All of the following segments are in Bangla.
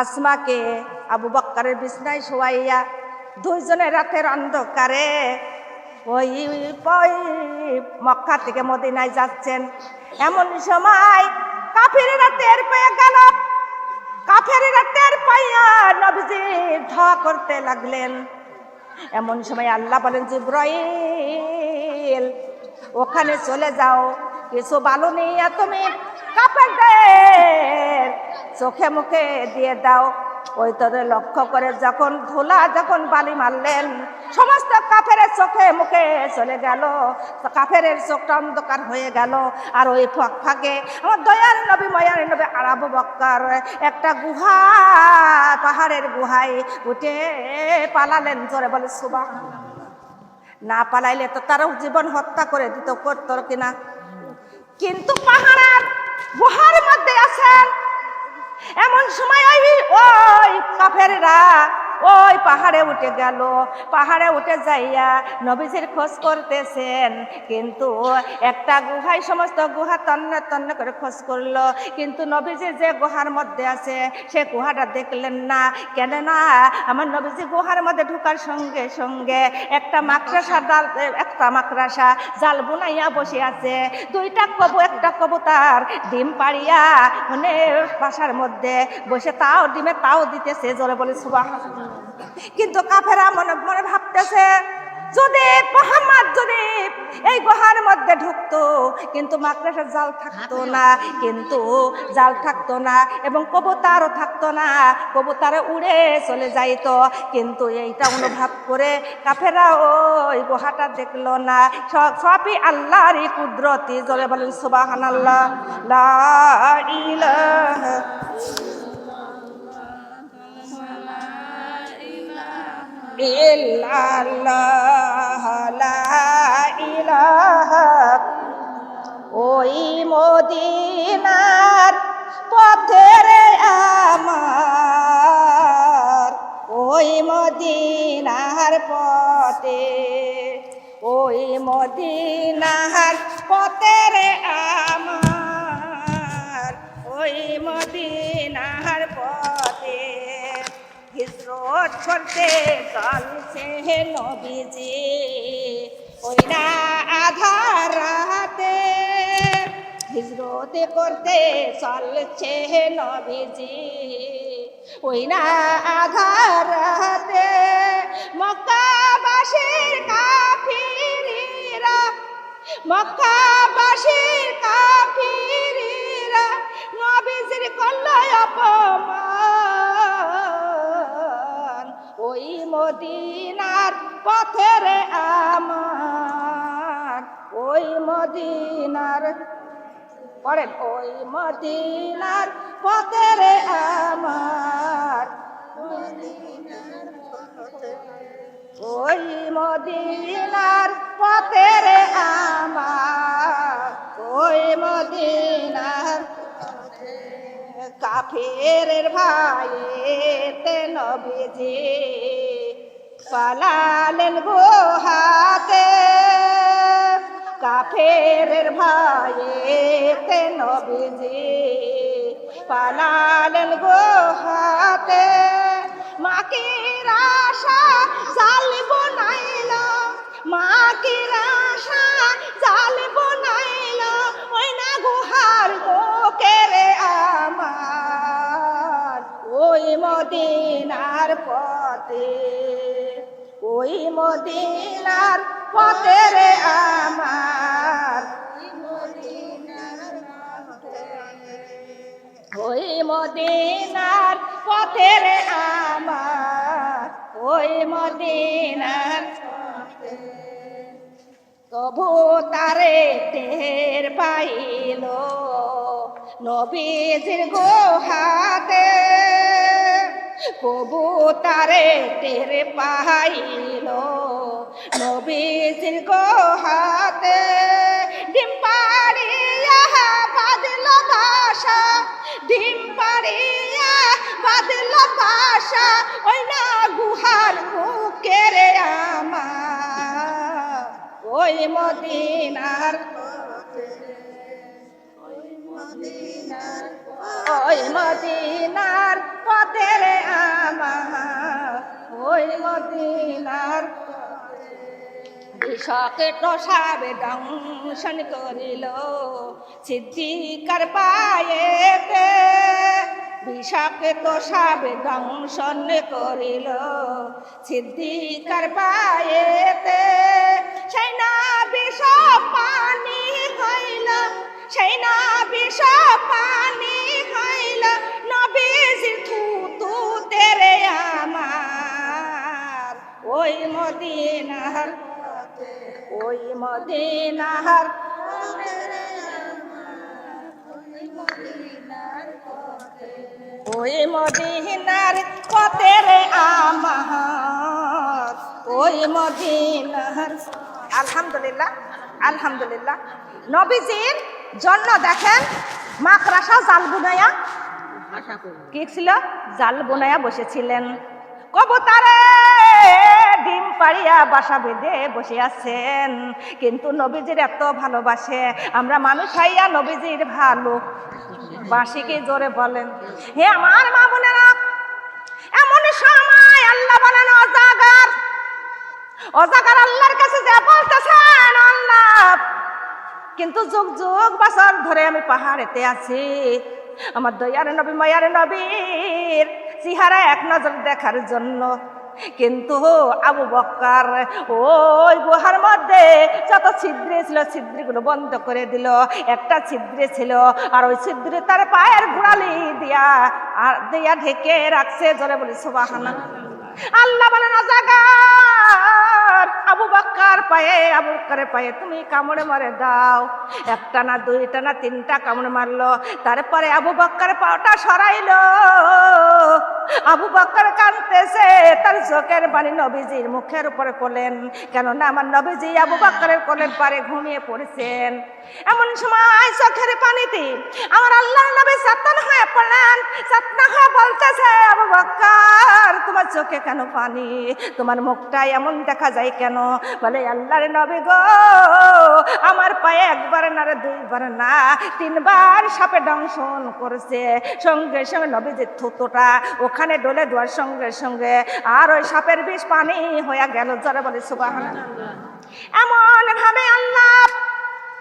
আসমাকে আবু বক্কারের বিছনায় শোয়াইয়া দুইজনে রাতের অন্ধকারে ওই মক্কা থেকে মদিনায় যাচ্ছেন। এমন সময় কাফিরেরা টের পেয়ে গেল। কাফেরেরা টের পাইয়া নবীজি ধাওয়া করতে লাগলেন। এমন সময় আল্লাহ বলেন, জিব্রাইল, ওখানে চলে যাও। কিছু বালু নিয়ে তুমি কাপড়দের চোখে মুখে দিয়ে দাও। ওই তরে লক্ষ্য করে যখন ধুলা যখন বালি মারলেন, সমস্ত কাফের চোখে মুখে চলে গেল। তো কাফেরের চোখটা অন্ধকার হয়ে গেল। আর ওই ফাঁক ফাঁকে আমার দয়ার নবী, ময়ার নবী আরাবু বক্কার একটা গুহা, পাহাড়ের গুহায় উঠে পালালেন। জোরে বলে সুবাহ না পালাইলে তো তারও জীবন হত্যা করে দিত, করতো কিনা? কিন্তু পাহাড়ের কাফেররা ওই পাহাড়ে উঠে গেল, পাহাড়ে উঠে যাইয়া নবীজির খোঁজ করতেছেন। কিন্তু একটা গুহায় সমস্ত গুহা তন্ন তন্ন করে খোঁজ করল। কিন্তু নবীজি যে গুহার মধ্যে আছে, সে গুহাটা দেখলেন না। কেন না আমার নবীজি গুহার মধ্যে ঢুকার সঙ্গে সঙ্গে একটা মাকড়াসা ডাল, একটা মাকড়াসা, জাল বুনাইয়া বসে আছে। দুইটা কবু, একটা কবুতার ডিম পাড়িয়া মানে বাসার মধ্যে বসে তাও ডিমে তাও দিতেছে জলে বলে সুবাহ কিন্তু কাফেরা মনে মনে ভাবতেছে, যদি মোহাম্মদ, যদি এই গুহার মধ্যে ঢুকতো, কিন্তু মাকড়াসার জাল থাকতো না, কিন্তু জাল থাকতো না এবং কবুতারও থাকতো না, কবুতারে উড়ে চলে যাইতো, কিন্তু এইটা অনুভব করে কাফেরা ওই গুহাটা দেখল না। সব- সবই আল্লাহরই কুদরতি জলে বলেন সুবাহান আল্লাহ ইল্লাল্লাহ লা ইলাহা ওই মদিনার পথের আমার। ওই মদিনার পথে, ওই মদিনার পথের আমার। ওই মদিনার হিজরত করতে চলছে নবীজি। ওই না আধার রাতে হিজরত করতে চলছে নবীজি। ওই না আধার রাতে মক্কাবাসীর কাফিরিরা মক্কাবাসীর কাফিরিরা নবীজির কল্যাণ অপমান মদিনার পথের আমার। ওই মদিনার, পড়েন, ওই মদিনার পথের আমার। ওই মদিনার পথের আমার। ওই মদিনার কাফের ভাইতে নবীজি পালালেন গোহাতে কাফের ভাইতে নবীজি পালালেন গো হাতে। মাকির আশা ওই মদিনার পথের আমার। ওই মদিনার পথের আমার। ওই মদিনার তবু তারে টের পাইল নবীজির গোহাতে কবু তারে টের পাইল। নবীজির গোহাতে ডিম পাড়িয়া বাদল ভাষা ডিম পাড়িয়া বাদল ভাষা ওই না গুহার মুখের আমার। ওই মদিনার ওই মদিনার পথে রে আমার। ওই মদিনার বিষকে টসাবে দংশন করিল সিদ্ধিকার পায়েতে বিষকে তোষাবে দংশন করিল সিদ্ধিকার পায়েতে সেই বিষ পানি হইল। সেই না বিষ পানি হইল নবীজির থুতু তেরে আমার। ওই মদিনার ওই মদিনার ওই মদিনার পথের আমার ওই মদিনার আলহামদুলিল্লাহ আলহামদুলিল্লাহ। নবীজির জন্য দেখেন মাকড়াসা জাল বুনাইয়া কি ছিল? জাল বোনায়া বসেছিলেন। কবুতারে ডিম পাড়িয়া বাসা বেঁধে বসে আছেন। কিন্তু নবীজির এত ভালোবাসে। আমরা মানুষ হাইয়া নবীজির ভালো। বাসিকে জোরে বলেন হে আমার মা বোনেরা এমন সময় আল্লাহ বলেন অজাগার অজাগার আল্লাহর কাছে যা বলতেছেন আল্লাহ কিন্তু যুগ যুগ বছর ধরে আমি পাহাড়েতে আছি। আমার দয়ার নবী মায়ার নবীর চেহারা এক নজর দেখার জন্য। কিন্তু আবু বক্কার ওই গুহার মধ্যে যত ছিদ্রে ছিল ছিদ্রগুলো বন্ধ করে দিল। একটা ছিদ্রে ছিল আর ওই ছিদ্রে তার পায়ের গোড়ালি দিয়া আর দিয়া ঢেকে রাখছে জোরে বলি সুবাহানা আল্লাহ বলে না অজাগার আবু বাক্কার পায়ে, আবু বাক্কারের পায়ে তুমি কামড়ে মারে দাও। একটা না দুইটা না তিনটা কামড়ে মারলো, তারপরে আবু বাক্কার পাওটা সরাইলো। আবু বাক্কার কানতেছে, তার চোখের বাণী নবীজির মুখের উপরে কোলেন কেননা আমার নবীজি আবু বাক্কারের কোলের পারে ঘুমিয়ে পড়েছেন। এমন সময় চোখের পানিতে আমার আল্লাহ নবী সাতন হয়ে পড়লেন। সাতনা হয়ে বলতেছে, আবু বাক্কার, তোমার চোখে কেন পানি? তোমার মুখটা এমন দেখা যায় কেন? বলে, আল্লাহর নবী গো, আমার পায়ে একবার না দুইবার না, তিনবার সাপে দংশন করেছে। সঙ্গে সঙ্গে নবীজির থুতোটা ওখানে ডলে দেওয়ার সঙ্গে সঙ্গে আর ওই সাপের বিষ পানি হয়ে গেল যারা বলে সুবাহ এমন ভাবে আল্লাহ,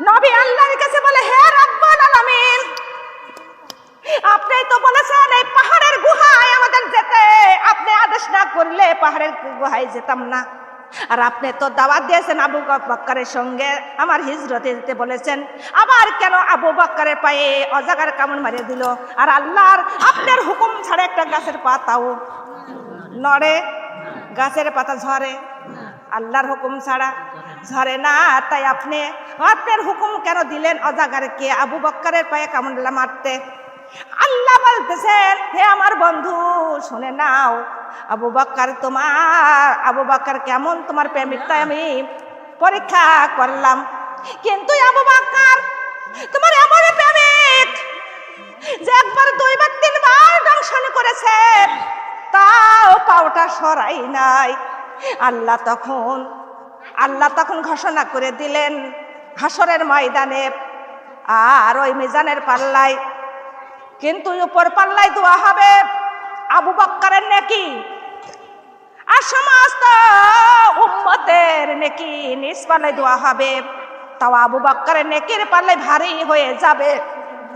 নবী আল্লাহর কাছে বলে, হে রব্বুল আলামিন, আপনি তো বলেছেন এই পাহাড়ের গুহায় আমাদের যেতে। আপনি আদেশ না করলে পাহাড়ের গুহায় যেতাম না। আর আপনি তো দাওয়াত দিয়েছেন আবু বক্কারের সঙ্গে। আমার হিজরতে যেতে বলেছেন আবার কেন আবু বক্কারের পায়ে অজাগার কামড় মারিয়ে দিল? আর আল্লাহর, আপনার হুকুম ছাড়া একটা গাছের পাতাও নড়ে, গাছের পাতা ঝরে। আল্লাহর হুকুম ছাড়া ঝরে না। তাই আপনি, আপনার হুকুম কেন দিলেন অজাগারকে? আবু বক্কারের পায়ে কামড় মারতে। আল্লাহ বলতেছেন হে আমার বন্ধু, শুনে নাও, আবু বাক্কার তোমার, আবু বাক্কার কেমন তোমার প্রেমিকটা আমি পরীক্ষা করলাম। কিন্তু আবু বাক্কার তোমার এমন প্রেমিক যে একবার দুইবার তিনবার দংশন করেছে, তাও পাওটা সরাই নাই। আল্লাহ তখন আল্লাহ তখন ঘোষণা করে দিলেন হাসরের ময়দানে আর ওই মিজানের পাল্লায় কিন্তু উপর পাল্লায় দোয়া হবে। আবু বক্কারের নেকি, আর সমস্ত উম্মতের নেকি নিজ পাল্লায় দোয়া হবে। তাও আবু বক্কারের নেকির পাল্লায় ভারী হয়ে যাবে।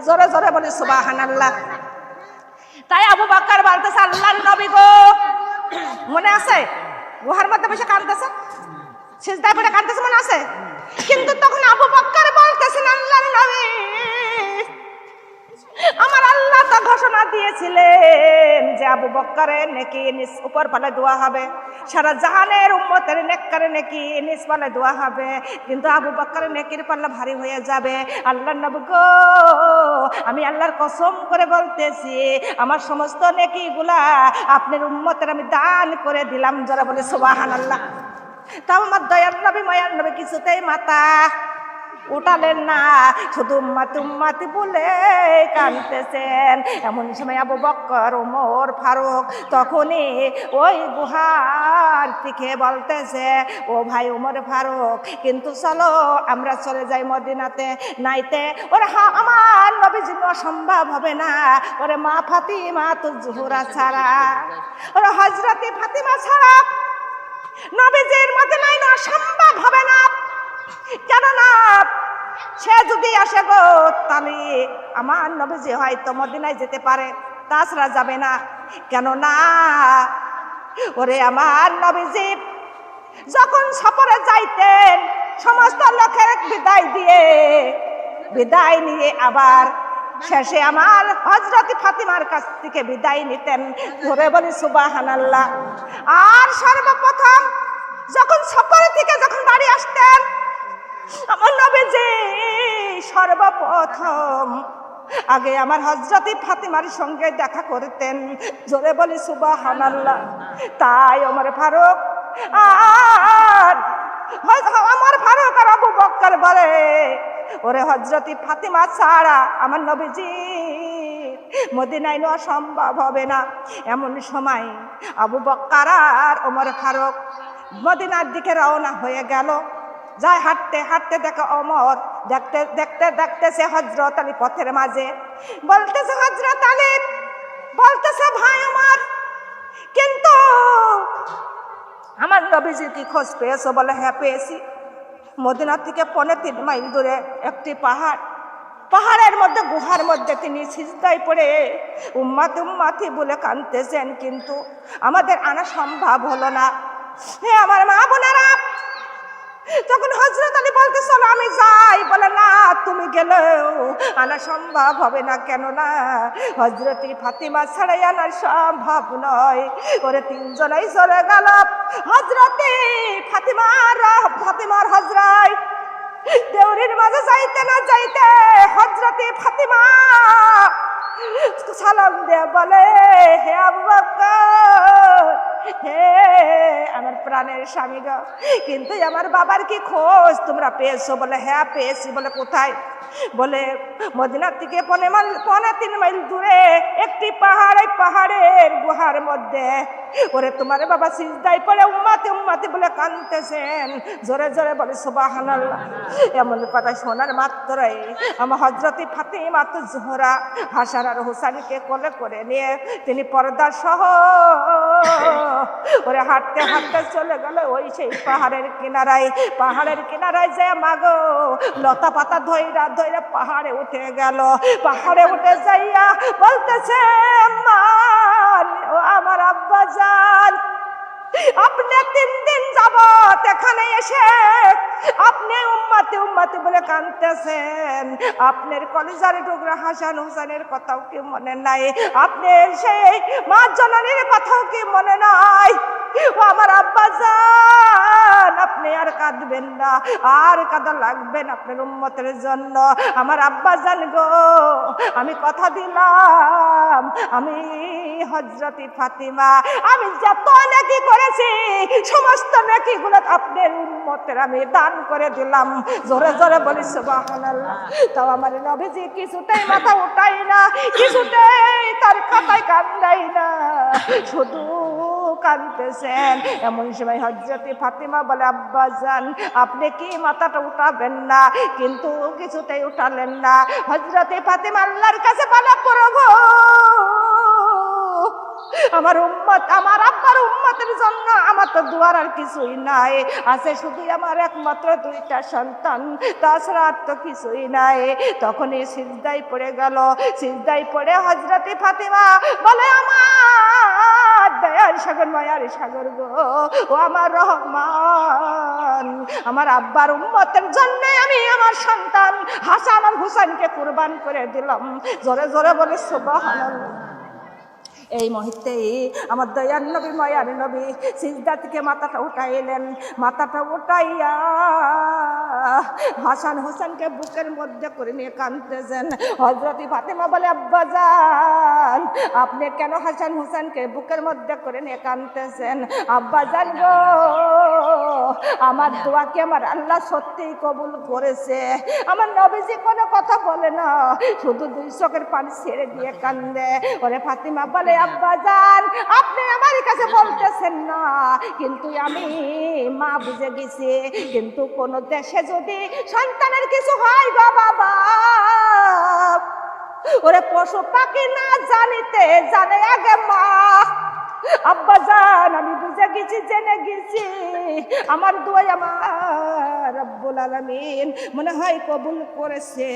জোরে জোরে বলে সুবাহান আল্লাহ তাই আবু বক্কার বলতেছে, আল্লাহ নবী গো। মনে আছে? গুহার মধ্যে বসে কাঁদতেছে? সিজদায় পড়ে কাঁদতেছে, মনে আছে? কিন্তু তখন আবু বক্কার বলতেছেন, আল্লাহ নবী। আমার আল্লাহ তো ঘোষণা দিয়েছিলেন যে আবু বক্কারের নেকি নিজ উপর পালে দোয়া হবে। সারা জাহানের উম্মতের নেককারে নেকি নিজ পালে দোয়া হবে। কিন্তু আবু বক্কারের নেকির পাল্লা ভারী হয়ে যাবে। আল্লাহ নবী গো, আমি আল্লাহর কসম করে বলতেছি, আমার সমস্ত নেকিগুলা আপনার উম্মতের আমি দান করে দিলাম। যারা বলে সুবাহান আল্লাহ তাও আমার দয়ার নবী, মায়ার নবী কিছুতেই মাতা উঠালেন না। শুধু উম্মাতি উম্মাতি বলে কানতেছেন এমন সময় আবু বক্কর, ওমর ফারুক তখনই ওই গুহার থেকে বলতেছে, ও ভাই ওমর ফারুক, কিন্তু চলো, আমরা চলে যাই মদিনাতে। নাইতে ওরে হা, আমার নবীজি অসম্ভব হবে না। ওরে মা ফাতিমা তো জুহুরা ছাড়া। ওরে হজরতি ফাতিমা ছাড়া নবীজির মদিনায় না সম্ভব হবে না। কেননা সে যদি আসে গো, তাহলে আমার নবীজি হয়তো মদিনায় যেতে পারে, তাছাড়া যাবে না। কেননা ওরে আমার নবীজি, যখন সফরে যাইতেন, সমস্ত লোকের বিদায় দিয়ে, বিদায় নিয়ে আবার শেষে আমার হজরত ফাতিমার কাছ থেকে বিদায় নিতেন। ধরে বলি সুবাহান আর সর্বপ্রথম যখন সফরে থেকে যখন বাড়ি আসতেন আমার নবীজি, সর্বপ্রথম। আগে আমার হজরতি ফাতিমার সঙ্গে দেখা করতেন। জোরে বলি আল্লাহ তাই আমার ফারুক, আর আমার ফারুক আর আবু বক্কর বলে, ওরে হজরতি ফাতিমা ছাড়া আমার নবীজি, মদিনায় নেওয়া সম্ভব হবে না। এমন সময় আবু বক্কার আর ওমর ফারুক মদিনার দিকে রওনা হয়ে গেল। যায় হাঁটতে হাঁটতে দেখে অমর। দেখতে দেখতে দেখতেছে হজরত আলী পথের মাঝে। বলতেছে হজরত আলী, বলতেছে, ভাই আমার, কিন্তু আমার নবীজির কি খোঁজ পেয়েছ? বলে হ্যাঁ পেয়েছি। মদিনা থেকে পনে তিন মাইল দূরে একটি পাহাড়। পাহাড়ের মধ্যে, গুহার মধ্যে তিনি সিজদায় পড়ে। উম্মাতি উম্মাতি বলে কাঁদতেছেন, কিন্তু আমাদের আনা সম্ভব হলো না। হে আমার মা বোনেরা তখন হজরত আলী বলতে চলো আমি যাই। বলে না তুমি গেলেও আনা সম্ভব হবে না। কেন না হজরতি ফাতিমা ছাড়াই আনা সম্ভব নয়। ওরে তিনজনাই চলে গেল। হজরতি ফাতিমার ফাতিমার হজরাই দেউরির মাঝে যাইতে না যাইতে হজরতি ফাতিমা সালাম দিয়ে বলে হে আবু বকর, হে, আমার প্রাণের স্বামী গো, কিন্তু আমার বাবার কি খোঁজ? তোমরা পেয়েছ বলে হ্যাঁ পেয়েছি বলে কোথায়? বলে, মদিনার থেকে পনে মাইল, পনে তিন মাইল দূরে একটি পাহাড় পাহাড়ের গুহার মধ্যে। ওরে, তোমার বাবা সিজদাই পড়ে উম্মাতে উম্মাতে বলে কানতেছেন জোরে জোরে বলে সুবাহান এমন কথা শোনার মাত্রই আমার হজরতি ফাতিমা তো জোহরা হাসান আর হুসানকে কোলে করে নিয়ে তিনি পর্দা সহ ওরে হাঁটতে হাঁটতে চলে গেল ওই সেই পাহাড়ের কিনারায়। পাহাড়ের কিনারায় যে মাগো লতা পাতা ধৈরা ধৈরা পাহাড়ে উঠে গেল। পাহাড়ে উঠে যাইয়া বলতেছে "আম্মা, ও আমার আব্বা যান আপনি তিন দিন যাবত এখানে এসে আপনি উম্মাতে উম্মাতে বলে কাঁদতেছেন। আপনার কলেজার টুকরা হাসান হুসানের কথাও কি মনে নাই? আপনি সেই মা জননীর কথাও কি মনে নাই? ও আমার আব্বা যান আপনি আর কাঁদবেন না, আর কাঁদা লাগবেন আপনার উম্মতের জন্য। আমার আব্বা জান গো, আমি কথা দিলাম, আমি হজরতি ফাতিমা, আমি যত নাকি করেছি, সমস্ত নাকি গুলো আপনার উন্মতের আমি দান করে দিলাম। জোরে জোরে বলি, সুবহানাল্লাহ। তাও আমার নবীজি কিছুতেই মাথা উঠাই না, কিছুতেই তার খাতায় কান্দাই না। শুধু কাঁদতেছেন। এমন সময় হজরতি ফাতিমা বলে, আব্বা যান, আপনি কি মাথাটা উঠাবেন না? কিন্তু কিছুতেই উঠালেন না। হজরতি ফাতিমা আল্লাহর কাছে বলে, প্রভু, আমার উম্মত, আমার আব্বার উম্মতের জন্য আমার তো দুয়ার আর কিছুই নাই। আছে শুধু আমার একমাত্র দুইটা সন্তান, তাছাড়া আর তো কিছুই নাই। তখনই সিজদাই পড়ে গেল। সিজদাই পড়ে হজরতে ফাতিমা বলে, আমার দয়ার সাগর, মায়ার সাগর গো। ও আমার রহমান, আমার আব্বার উম্মতের জন্য আমি আমার সন্তান হাসান আর হুসাইনকে কুরবান করে দিলাম। জোরে জোরে বলে, সুবহানাল্লাহ। এই মুহূর্তেই আমার দয়ার নবী, মায়ার নবী সিজদা থেকে মাথাটা উঠাইলেন। মাথাটা উঠাইয়া হাসান হোসেনকে বুকের মধ্যে করে নিয়ে কাঁদতেছেন। হজরতি ফাতেমা বলে, আব্বা যান আপনি কেন হাসান হোসেনকে বুকের মধ্যে করে নিয়ে কাঁদতেছেন? আব্বা যান গো, আমার দোয়াকে আমার আল্লাহ সত্যিই কবুল করেছে? আমার নবীজি কোনো কথা বলে না, শুধু দুই চোখের পানি ছেড়ে দিয়ে কান্দে। ওরে ফাতিমা বলে, আব্বা যান আপনি আমার কাছে বলতেছেন না, কিন্তু আমি মা বুঝে গেছি, কিন্তু কোন দেশে যদি সন্তানের কিছু হয় গো বাবা, ওরে পশু পাখি না জানিতে জানে আগে মা। আব্বা জান, আমি বুঝে গেছি, জেনে গেছি, আমার দোয়াই আমার রব্বুল আলামিন মনে হয় কবুল করেছে।